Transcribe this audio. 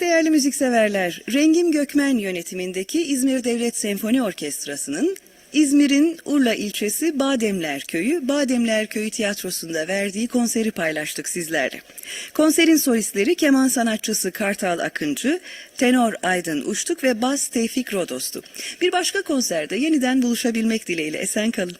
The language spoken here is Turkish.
değerli müzikseverler, Rengim Gökmen yönetimindeki İzmir Devlet Senfoni Orkestrası'nın İzmir'in Urla ilçesi Bademler Köyü, Bademler Köyü Tiyatrosu'nda verdiği konseri paylaştık sizlerle. Konserin solistleri keman sanatçısı Kartal Akıncı, tenor Aydın Uçtuk ve bas Tevfik Rodos'tu. Bir başka konserde yeniden buluşabilmek dileğiyle esen kalın.